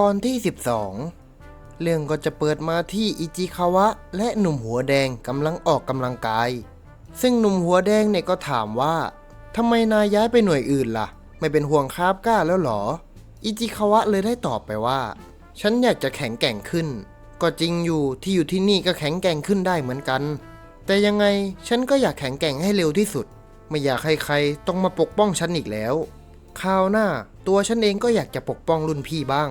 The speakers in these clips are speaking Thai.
ตอนที่ 12 เรื่องก็จะเปิดมาที่อิจิคาวะ และหนุ่มหัวแดงกำลังออกกำลังกาย ซึ่งหนุ่มหัวแดงเนี่ยก็ถามว่าทำไมนายย้ายไปหน่วยอื่นล่ะ ไม่เป็นห่วงคาบก้าแล้วหรอ อิจิคาวะเลยได้ตอบไปว่า ฉันอยากจะแข็งแกร่งขึ้น ก็จริงอยู่ที่อยู่ที่นี่ก็แข็งแกร่งขึ้นได้เหมือนกัน แต่ยังไงฉันก็อยากแข็งแกร่งให้เร็วที่สุด ไม่อยากให้ใครต้องมาปกป้องฉันอีกแล้วคราวหน้า ตัวฉันเองก็อยากจะปกป้องรุ่นพี่บ้าง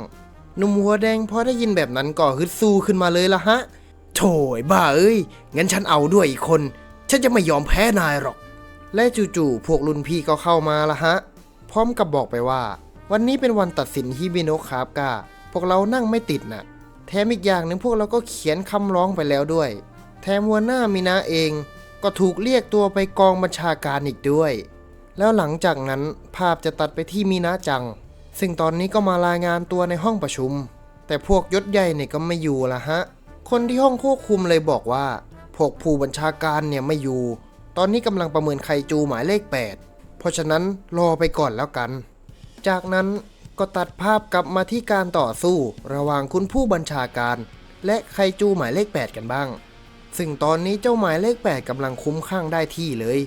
หนุ่มหัวแดงพอได้ยินแบบนั้นก็ฮึดสู้ขึ้นมาเลยละฮะ โถยบ้าเอ้ย งั้นฉันเอาด้วยอีกคน ฉันจะไม่ยอมแพ้นายหรอก และจู่ๆพวกรุ่นพี่ก็เข้ามาละฮะ พร้อมกับบอกไปว่า วันนี้เป็นวันตัดสินฮิบิโนะครับกาพวกเรานั่งไม่ติดน่ะ แถมอีกอย่างหนึ่งพวกเราก็เขียนคำร้องไปแล้วด้วย แถมหัวหน้ามีนาเอง ก็ถูกเรียกตัวไปกองบัญชาการอีกด้วย แล้วหลังจากนั้นภาพจะตัดไปที่มีนาจัง ซึ่งตอนนี้ก็มารายงานตัวในห้องประชุม แต่พวกยศใหญ่เนี่ยก็ไม่อยู่ละฮะ คนที่ห้องควบคุมเลยบอกว่า พวกผู้บัญชาการเนี่ยไม่อยู่ ตอนนี้กำลังประเมินไคจูหมายเลข 8 เพราะฉะนั้นรอไปก่อนแล้วกัน จากนั้นก็ตัดภาพกลับมาที่การต่อสู้ระหว่างคุณผู้บัญชาการ และไคจูหมายเลข 8 กันบ้าง ซึ่งตอนนี้เจ้าหมายเลข 8กำลังคุ้มข้างได้ที่เลย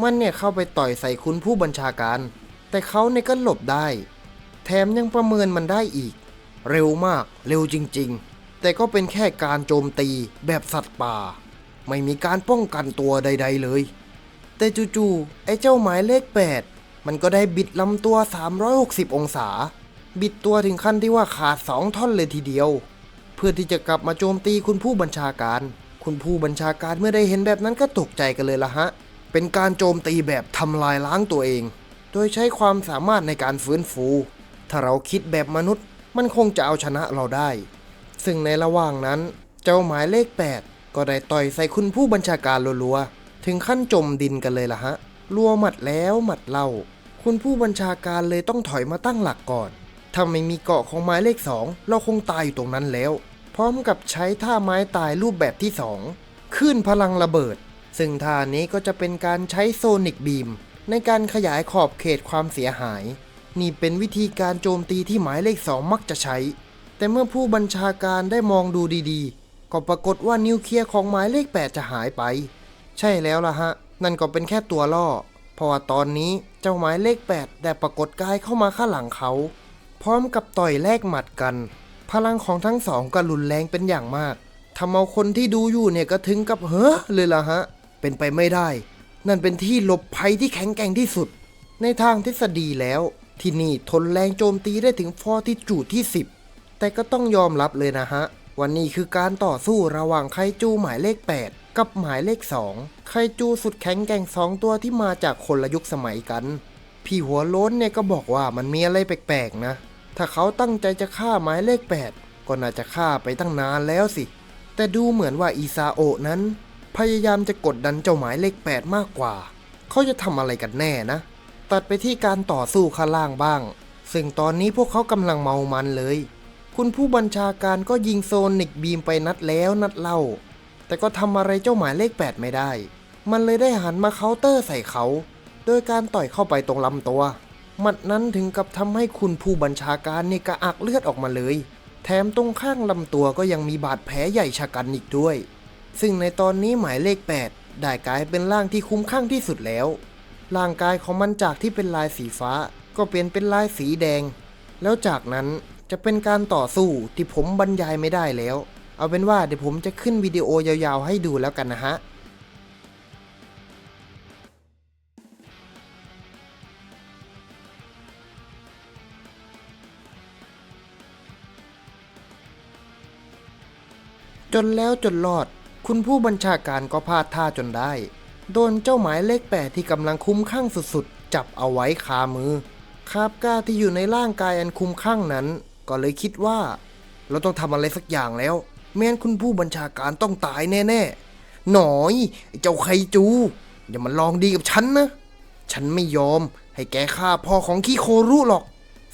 มันเนี่ยเข้าไปต่อยใส่คุณผู้บัญชาการ แต่เขาเนี่ยก็หลบได้ แถมยังประเมินมันได้อีก เร็วมากเร็วจริงๆ แต่ก็เป็นแค่การโจมตีแบบสัตว์ป่า ไม่มีการป้องกันตัวใด ๆ เลย แต่จู่ๆไอ้เจ้าหมายเลข 8 มันก็ได้บิดลำตัว 360 องศา บิดตัวถึงขั้นที่ว่าขาดสองท่อนเลยทีเดียว เพื่อที่จะกลับมาโจมตีคุณผู้บัญชาการ คุณผู้บัญชาการเมื่อได้เห็นแบบนั้นก็ตกใจกันเลยละฮะเป็นการโจมตีแบบทำลายล้างตัวเอง โดยใช้ความสามารถในการฟื้นฟู ถ้าเราคิดแบบมนุษย์มันคงจะเอาชนะเราได้ ซึ่งในระหว่างนั้น เจ้าหมายเลข 8 ก็ได้ต่อยใส่คุณผู้บัญชาการรัวๆ ถึงขั้นจมดินกันเลยล่ะฮะ รัวหมัดแล้วหมัดเล่า คุณผู้บัญชาการเลยต้องถอยมาตั้งหลักก่อน ถ้าไม่มีเกาะของหมายเลข 2 เราคงตายอยู่ตรงนั้นแล้ว พร้อมกับใช้ท่าไม้ตายรูปแบบที่ 2 ขึ้นพลังระเบิด ซึ่งท่านี้ก็จะเป็นการใช้โซนิกบีมในการขยายขอบเขตความเสียหาย นี่เป็นวิธีการโจมตีที่หมายเลข2มักจะใช้ แต่เมื่อผู้บัญชาการได้มองดูดีๆ ก็ปรากฏว่านิวเคลียร์ของหมายเลข 8 จะหายไป ใช่แล้วล่ะฮะ นั่นก็เป็นแค่ตัวล่อ เพราะว่าตอนนี้เจ้าหมายเลข 8 ได้ปรากฏกายเข้ามาข้างหลังเขา พร้อมกับต่อยแลกหมัดกัน พลังของทั้งสองก็รุนแรงเป็นอย่างมากทำเอาคนที่ดูอยู่เนี่ยก็ถึงกับเฮ้อเลยล่ะฮะ เป็นไปไม่ได้ นั่นเป็นที่หลบภัยที่แข็งแกร่งที่สุด ในทางทฤษฎีแล้ว ที่นี่ทนแรงโจมตีได้ถึงฟอร์ที่จูดที่ 10 แต่ก็ต้องยอมรับเลยนะฮะ วันนี้คือการต่อสู้ระหว่างไคจูหมายเลข 8 กับหมายเลข 2 ไคจูสุดแข็งแกร่งสองตัวที่มาจากคนละยุคสมัยกัน พี่หัวโล้นเนี่ยก็บอกว่ามันมีอะไรแปลกๆนะ ถ้าเขาตั้งใจจะฆ่าหมายเลข 8 ก็น่าจะฆ่าไปตั้งนานแล้วสิ แต่ดูเหมือนว่าอีซาโอนั้น พยายามจะกดดันเจ้าหมายเลข 8 มากกว่า เขาจะทำอะไรกันแน่นะ ตัดไปที่การต่อสู้ข้างล่างบ้าง ซึ่งตอนนี้พวกเขากำลังเมามันเลย คุณผู้บัญชาการก็ยิงโซนิกบีมไปนัดแล้วนัดเล่า แต่ก็ทำอะไรเจ้าหมายเลข 8 ไม่ได้ มันเลยได้หันมาเคาน์เตอร์ใส่เขา โดยการต่อยเข้าไปตรงลำตัว หมัดนั้นถึงกับทำให้คุณผู้บัญชาการนี่กระอักเลือดออกมาเลย แถมตรงข้างลำตัวก็ยังมีบาดแผลใหญ่ชะกันอีกด้วย ซึ่งในตอนนี้หมายเลข 8 ได้กลายเป็นร่างที่คุ้มข้างที่สุดแล้ว ร่างกายของมันจากที่เป็นลายสีฟ้า ก็เปลี่ยนเป็นลายสีแดง แล้วจากนั้นจะเป็นการต่อสู้ที่ผมบรรยายไม่ได้แล้ว เอาเป็นว่าเดี๋ยวผมจะขึ้นวิดีโอยาวๆให้ดูแล้วกันนะฮะจนแล้วจนรอด คุณผู้บัญชาการก็พลาดท่าจนได้ โดนเจ้าหมายเลขแปดที่กำลังคุ้มข้างสุดๆ จับเอาไว้คามือ คาบก้าที่อยู่ในร่างกายอันคุ้มข้างนั้น ก็เลยคิดว่า เราต้องทำอะไรสักอย่างแล้ว แม้นคุณผู้บัญชาการต้องตายแน่ๆ หน่อยเจ้าไคจู อย่ามาลองดีกับฉันนะ ฉันไม่ยอมให้แกฆ่าพ่อของคิโครุหรอก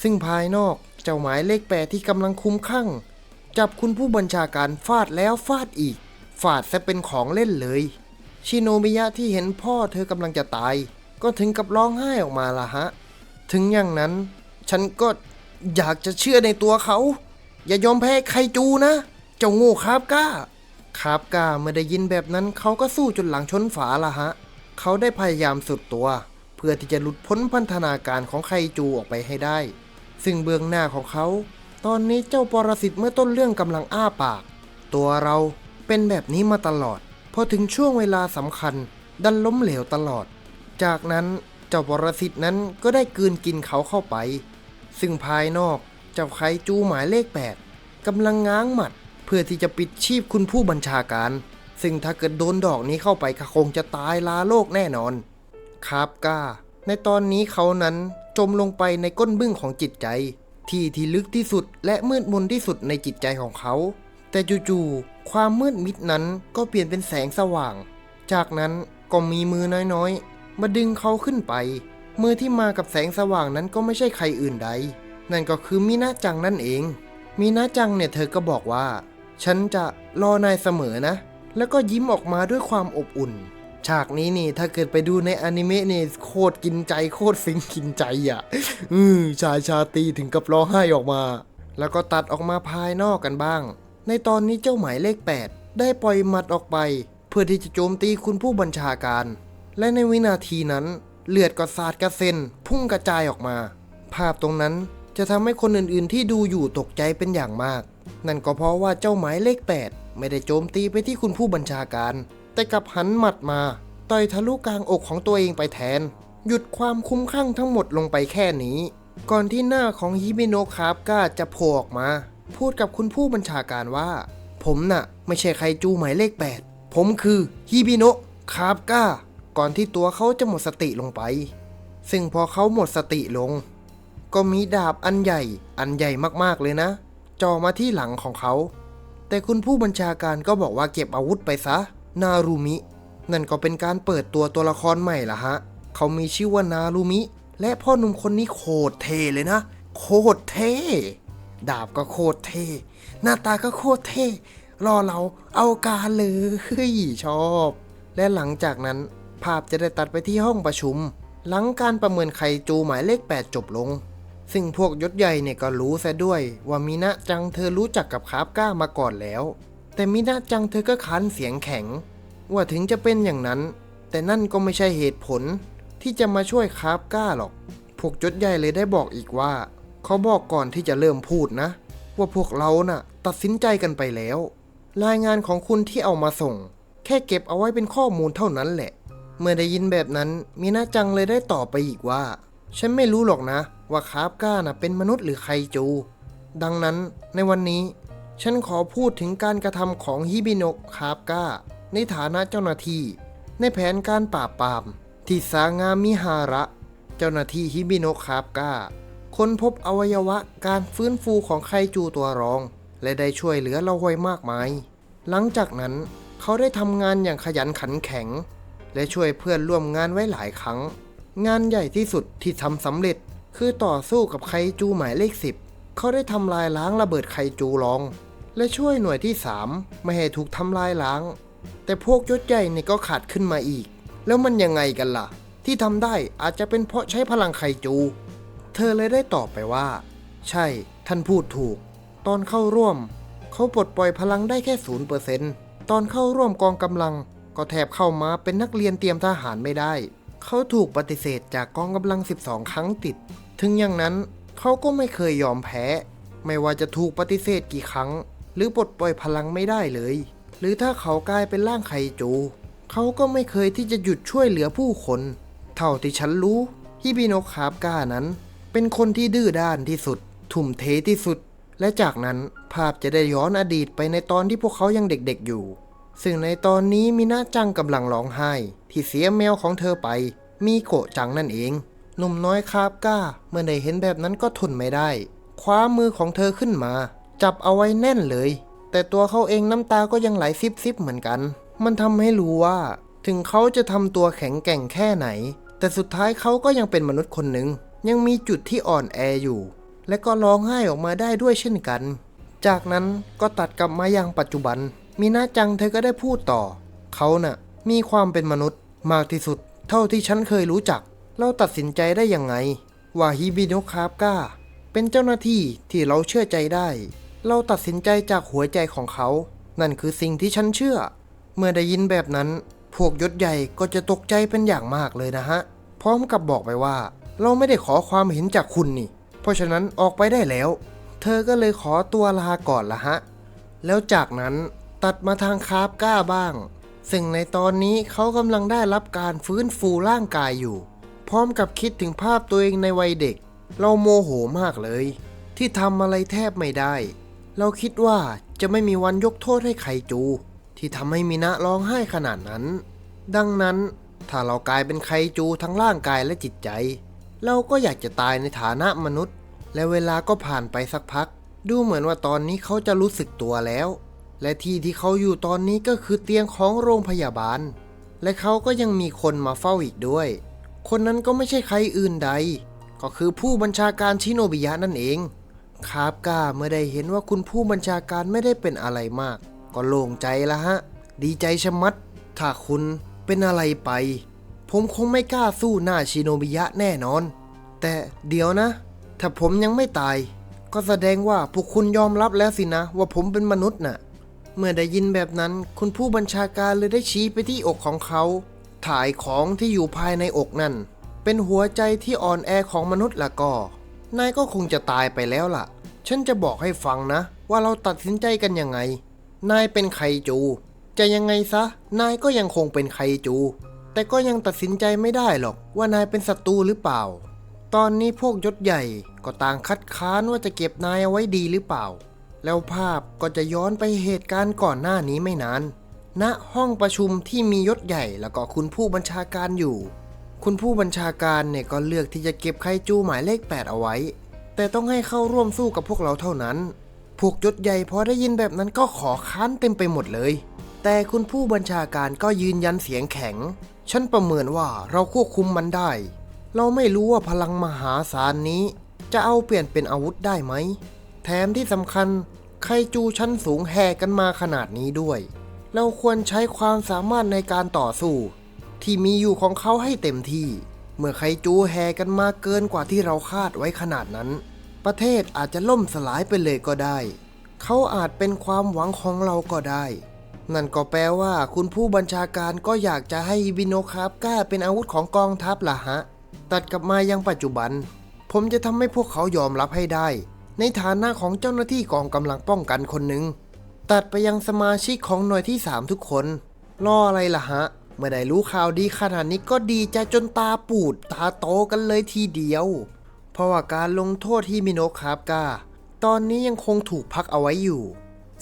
ซึ่งภายนอกเจ้าหมายเลขแปดที่กำลังคุ้มข้างจับคุณผู้บัญชาการฟาดแล้วฟาดอีก ฟาดซะเป็นของเล่นเลย ชิโนมิยะที่เห็นพ่อเธอกำลังจะตาย ก็ถึงกับร้องไห้ออกมาละฮะ ถึงอย่างนั้น ฉันก็อยากจะเชื่อในตัวเขา อย่ายอมแพ้ไคจูนะ เจ้าโง่ครับก้าครับก้าเมื่อได้ยินแบบนั้นเขาก็สู้จนหลังชนฝาละฮะ เขาได้พยายามสุดตัว เพื่อที่จะหลุดพ้นพันธนาการของไคจูออกไปให้ได้ ซึ่งเบื้องหน้าของเขา ตอนนี้เจ้าปรสิตเมื่อต้นเรื่องกำลังอ้าปาก ตัวเราเป็นแบบนี้มาตลอด พอถึงช่วงเวลาสำคัญดันล้มเหลวตลอด จากนั้นเจ้าปรสิตนั้นก็ได้กืนกินเขาเข้าไป ซึ่งภายนอกเจ้าไคจูหมายเลข 8กำลังง้างหมัด เพื่อที่จะปิดชีพคุณผู้บัญชาการ ซึ่งถ้าเกิดโดนดอกนี้เข้าไปคงจะตายลาโลกแน่นอนครับก้า ในตอนนี้เขานั้นจมลงไปในก้นบึ้งของจิตใจ ที่ที่ลึกที่สุดและมืดมนที่สุดในจิตใจของเขา แต่จู่ๆ ความมืดมิดนั้นก็เปลี่ยนเป็นแสงสว่าง จากนั้นก็มีมือน้อยๆ มาดึงเขาขึ้นไป มือที่มากับแสงสว่างนั้นก็ไม่ใช่ใครอื่นใด นั่นก็คือมินาจังนั่นเอง มินาจังเนี่ยเธอก็บอกว่า ฉันจะรอนายเสมอนะ แล้วก็ยิ้มออกมาด้วยความอบอุ่น ฉากนี้นี่ถ้าเกิดไปดูในอนิเมะนี่โคตรกินใจโคตรฟินกินใจอะ อือชายชาตีถึงกับร้องไห้ออกมา แล้วก็ตัดออกมาภายนอกกันบ้าง ในตอนนี้เจ้าหมายเลข 8 ได้ปล่อยหมัดออกไป เพื่อที่จะโจมตีคุณผู้บัญชาการ และในวินาทีนั้น เลือดก็สาดกระเซ็น พุ่งกระจายออกมา ภาพตรงนั้นจะทำให้คนอื่นๆ ที่ดูอยู่ตกใจเป็นอย่างมาก นั่นก็เพราะว่าเจ้าหมายเลข 8 ไม่ได้โจมตีไปที่คุณผู้บัญชาการ แต่กลับหันหมัดมาต่อยทะลุกลางอกของตัวเองไปแทน หยุดความคุ้มข้างทั้งหมดลงไปแค่นี้ ก่อนที่หน้าของฮิบิโนะคาบก้าจะโผล่ออกมา พูดกับคุณผู้บัญชาการว่า ผมน่ะ ไม่ใช่ใครจูหมายเลข 8 ผมคือฮิบิโนะคาบก้า ก่อนที่ตัวเขาจะหมดสติลงไป ซึ่งพอเขาหมดสติลง ก็มีดาบอันใหญ่ อันใหญ่มากๆเลยนะจ่อมาที่หลังของเขา แต่คุณผู้บัญชาการก็บอกว่าเก็บอาวุธไปซะ นารูมิ นั่นก็เป็นการเปิดตัวตัวละครใหม่ละฮะ เขามีชื่อว่านารูมิ และพ่อหนุ่มคนนี้โคตรเท่เลยนะ โคตรเท่ ดาบก็โคตรเท่ หน้าตาก็โคตรเท่ รอเราเอาการเลยชอบ และหลังจากนั้นภาพจะได้ตัดไปที่ห้องประชุม หลังการประเมินไคจูหมายเลข 8 จบลง ซึ่งพวกยศใหญ่เนี่ยก็รู้ซะด้วย ว่ามินะจังเธอรู้จักกับคาบก้ามาก่อนแล้ว แต่มินะจังเธอก็คันเสียงแข็ง ว่าถึงจะเป็นอย่างนั้น แต่นั่นก็ไม่ใช่เหตุผลที่จะมาช่วยคาบก้าหรอก พวกยศใหญ่เลยได้บอกอีกว่า เขาบอกก่อนที่จะเริ่มพูดนะ ว่าพวกเราน่ะ ตัดสินใจกันไปแล้ว รายงานของคุณที่เอามาส่ง แค่เก็บเอาไว้เป็นข้อมูลเท่านั้นแหละ เมื่อได้ยินแบบนั้นมีนาจังเลยได้ตอบไปอีกว่า ฉันไม่รู้หรอกนะ ว่าคาบก้าน่ะเป็นมนุษย์หรือไคจู ดังนั้นในวันนี้ฉันขอพูดถึงการกระทำของฮิบิโนะคาบก้า ในฐานะเจ้าหน้าที่ ในแผนการปราบปราม ที่สางามิฮาระ เจ้าหน้าที่ฮิบิโนะคาบก้า ค้นพบอวัยวะการฟื้นฟูของไคจูตัวรอง และได้ช่วยเหลือเราไว้มากมาย หลังจากนั้นเขาได้ทำงานอย่างขยันขันแข็ง และช่วยเพื่อนร่วมงานไว้หลายครั้ง งานใหญ่ที่สุดที่ทำสำเร็จ คือต่อสู้กับไคจูหมายเลขสิบเขาได้ทำลายล้างระเบิดไคจูรอง และช่วยหน่วยที่3ไม่ให้ถูกทำลายล้าง แต่พวกยศใหญ่เนี่ยก็ขาดขึ้นมาอีก แล้วมันยังไงกันล่ะ ที่ทำได้อาจจะเป็นเพราะใช้พลังไคจู เธอเลยได้ตอบไปว่า ใช่ ท่านพูดถูก ตอนเข้าร่วม เขาปลดปล่อยพลังได้แค่ศูนย์เปอร์เซนต์ตอนเข้าร่วมกองกำลัง ก็แทบเข้ามาเป็นนักเรียนเตรียมทหารไม่ได้ เขาถูกปฏิเสธจากกองกำลัง 12 ครั้งติด ถึงอย่างนั้นเขาก็ไม่เคยยอมแพ้ ไม่ว่าจะถูกปฏิเสธกี่ครั้ง หรือปลดปล่อยพลังไม่ได้เลย หรือถ้าเขากลายเป็นร่างไคจู เขาก็ไม่เคยที่จะหยุดช่วยเหลือผู้คน เท่าที่ฉันรู้ฮิบิโนะคาบก้านั้น เป็นคนที่ดื้อด้านที่สุด ทุ่มเทที่สุด และจากนั้นภาพจะได้ย้อนอดีตไปในตอนที่พวกเขายังเด็กๆอยู่ ซึ่งในตอนนี้มินาจังกำลังร้องไห้ ที่เสียแมวของเธอไป มีโกะจังนั่นเองหนุ่มน้อยคาบก้า เมื่อได้เห็นแบบนั้นก็ทนไม่ได้ คว้ามือของเธอขึ้นมา จับเอาไว้แน่นเลย แต่ตัวเขาเองน้ำตาก็ยังไหลซิบๆเหมือนกัน มันทำให้รู้ว่า ถึงเขาจะทำตัวแข็งแกร่งแค่ไหน แต่สุดท้ายเขาก็ยังเป็นมนุษย์คนหนึ่ง ยังมีจุดที่อ่อนแออยู่ และก็ร้องไห้ออกมาได้ด้วยเช่นกัน จากนั้นก็ตัดกลับมายังปัจจุบัน มีนาจังเธอก็ได้พูดต่อ เขาน่ะ มีความเป็นมนุษย์มากที่สุด เท่าที่ฉันเคยรู้จัก เราตัดสินใจได้ยังไง ว่าฮิบิโนะคาบก้า เป็นเจ้าหน้าที่ที่เราเชื่อใจได้ เราตัดสินใจจากหัวใจของเขา นั่นคือสิ่งที่ฉันเชื่อ เมื่อได้ยินแบบนั้น พวกยศใหญ่ก็จะตกใจเป็นอย่างมากเลยนะฮะ พร้อมกับบอกไปว่า เราไม่ได้ขอความเห็นจากคุณนี่ เพราะฉะนั้นออกไปได้แล้ว เธอก็เลยขอตัวลาก่อนละฮะ แล้วจากนั้นตัดมาทางคาบก้าบ้าง ซึ่งในตอนนี้เขากำลังได้รับการฟื้นฟูร่างกายอยู่ พร้อมกับคิดถึงภาพตัวเองในวัยเด็ก เราโมโหมากเลย ที่ทำอะไรแทบไม่ได้ เราคิดว่าจะไม่มีวันยกโทษให้ไคจู ที่ทำให้มินะร้องไห้ขนาดนั้น ดังนั้นถ้าเรากลายเป็นไคจูทั้งร่างกายและจิตใจ เราก็อยากจะตายในฐานะมนุษย์ และเวลาก็ผ่านไปสักพัก ดูเหมือนว่าตอนนี้เขาจะรู้สึกตัวแล้ว และที่ที่เขาอยู่ตอนนี้ก็คือเตียงของโรงพยาบาล และเขาก็ยังมีคนมาเฝ้าอีกด้วย คนนั้นก็ไม่ใช่ใครอื่นใด ก็คือผู้บัญชาการชิโนบิยะนั่นเองคาบก้าเมื่อได้เห็นว่าคุณผู้บัญชาการไม่ได้เป็นอะไรมาก ก็โล่งใจละฮะ ดีใจชะมัด ถ้าคุณเป็นอะไรไป ผมคงไม่กล้าสู้หน้าชิโนบิยะแน่นอน แต่เดี๋ยวนะ ถ้าผมยังไม่ตาย ก็แสดงว่าพวกคุณยอมรับแล้วสินะ ว่าผมเป็นมนุษย์น่ะ เมื่อได้ยินแบบนั้น คุณผู้บัญชาการเลยได้ชี้ไปที่อกของเขา ถ่ายของที่อยู่ภายในอกนั่น เป็นหัวใจที่อ่อนแอของมนุษย์ละก็ นายก็คงจะตายไปแล้วล่ะ ฉันจะบอกให้ฟังนะ ว่าเราตัดสินใจกันยังไง นายเป็นไคจู จะยังไงซะ นายก็ยังคงเป็นไคจู แต่ก็ยังตัดสินใจไม่ได้หรอกว่านายเป็นศัตรูหรือเปล่า ตอนนี้พวกยศใหญ่ก็ต่างคัดค้านว่าจะเก็บนายเอาไว้ดีหรือเปล่า แล้วภาพก็จะย้อนไปเหตุการณ์ก่อนหน้านี้ไม่นานณห้องประชุมที่มียศใหญ่แล้วก็คุณผู้บัญชาการอยู่ คุณผู้บัญชาการเนี่ยก็เลือกที่จะเก็บไคจูหมายเลข 8 เอาไว้ แต่ต้องให้เข้าร่วมสู้กับพวกเราเท่านั้น พวกยศใหญ่พอได้ยินแบบนั้นก็ขอค้านเต็มไปหมดเลย แต่คุณผู้บัญชาการก็ยืนยันเสียงแข็ง ฉันประเมินว่าเราควบคุมมันได้ เราไม่รู้ว่าพลังมหาศาลนี้ จะเอาเปลี่ยนเป็นอาวุธได้ไหม แถมที่สำคัญไคจูชั้นสูงแห่กันมาขนาดนี้ด้วย เราควรใช้ความสามารถในการต่อสู้ ที่มีอยู่ของเขาให้เต็มที่ เมื่อไคจูแห่กันมาเกินกว่าที่เราคาดไว้ขนาดนั้น ประเทศอาจจะล่มสลายไปเลยก็ได้ เขาอาจเป็นความหวังของเราก็ได้ นั่นก็แปลว่าคุณผู้บัญชาการก็อยากจะให้ฮิบิโนคาบก้าเป็นอาวุธของกองทัพล่ะฮะ ตัดกลับมายังปัจจุบัน ผมจะทำให้พวกเขายอมรับให้ได้ ในฐานะของเจ้าหน้าที่กองกำลังป้องกันคนหนึ่ง ตัดไปยังสมาชิกของหน่วยที่ 3 ทุกคน รออะไรล่ะฮะ เมื่อได้รู้ข่าวดีขนาดนี้ก็ดีใจจนตาปูดตาโตกันเลยทีเดียว เพราะว่าการลงโทษที่มิโนคาบกาตอนนี้ยังคงถูกพักเอาไว้อยู่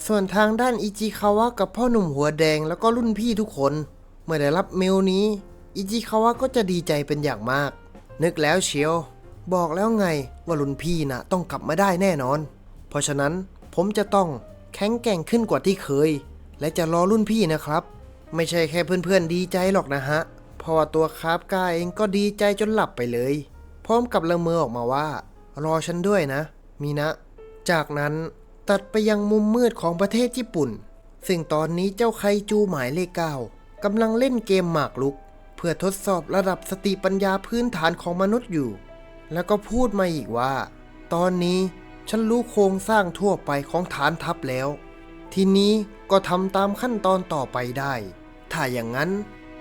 ส่วนทางด้านอิจิคาวะกับพ่อหนุ่มหัวแดงแล้วก็รุ่นพี่ทุกคน เมื่อได้รับเมลนี้ อิจิคาวะก็จะดีใจเป็นอย่างมาก นึกแล้วเชียว บอกแล้วไงว่ารุ่นพี่นะ่ะต้องกลับมาได้แน่นอน เพราะฉะนั้นผมจะต้องแข็งแกร่งขึ้นกว่าที่เคย และจะรอรุ่นพี่นะครับ ไม่ใช่แค่เพื่อนๆดีใจหรอกนะฮะเพราะว่าตัวคาบกาเองก็ดีใจจนหลับไปเลย พร้อมกับละเมอออกมาว่า รอฉันด้วยนะ มีนะ จากนั้น ตัดไปยังมุมมืดของประเทศญี่ปุ่น ซึ่งตอนนี้เจ้าไคจูหมายเลขเก้ากำลังเล่นเกมหมากรุก เพื่อทดสอบระดับสติปัญญาพื้นฐานของมนุษย์อยู่ แล้วก็พูดมาอีกว่า ตอนนี้ฉันรู้โครงสร้างทั่วไปของฐานทัพแล้ว ทีนี้ก็ทำตามขั้นตอนต่อไปได้ ถ้าอย่างนั้น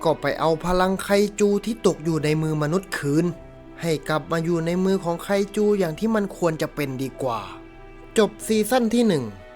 ก็ไปเอาพลังไคจูที่ตกอยู่ในมือมนุษย์คืน ให้กลับมาอยู่ในมือของไคจูอย่างที่มันควรจะเป็นดีกว่า จบซีซั่นที่ 1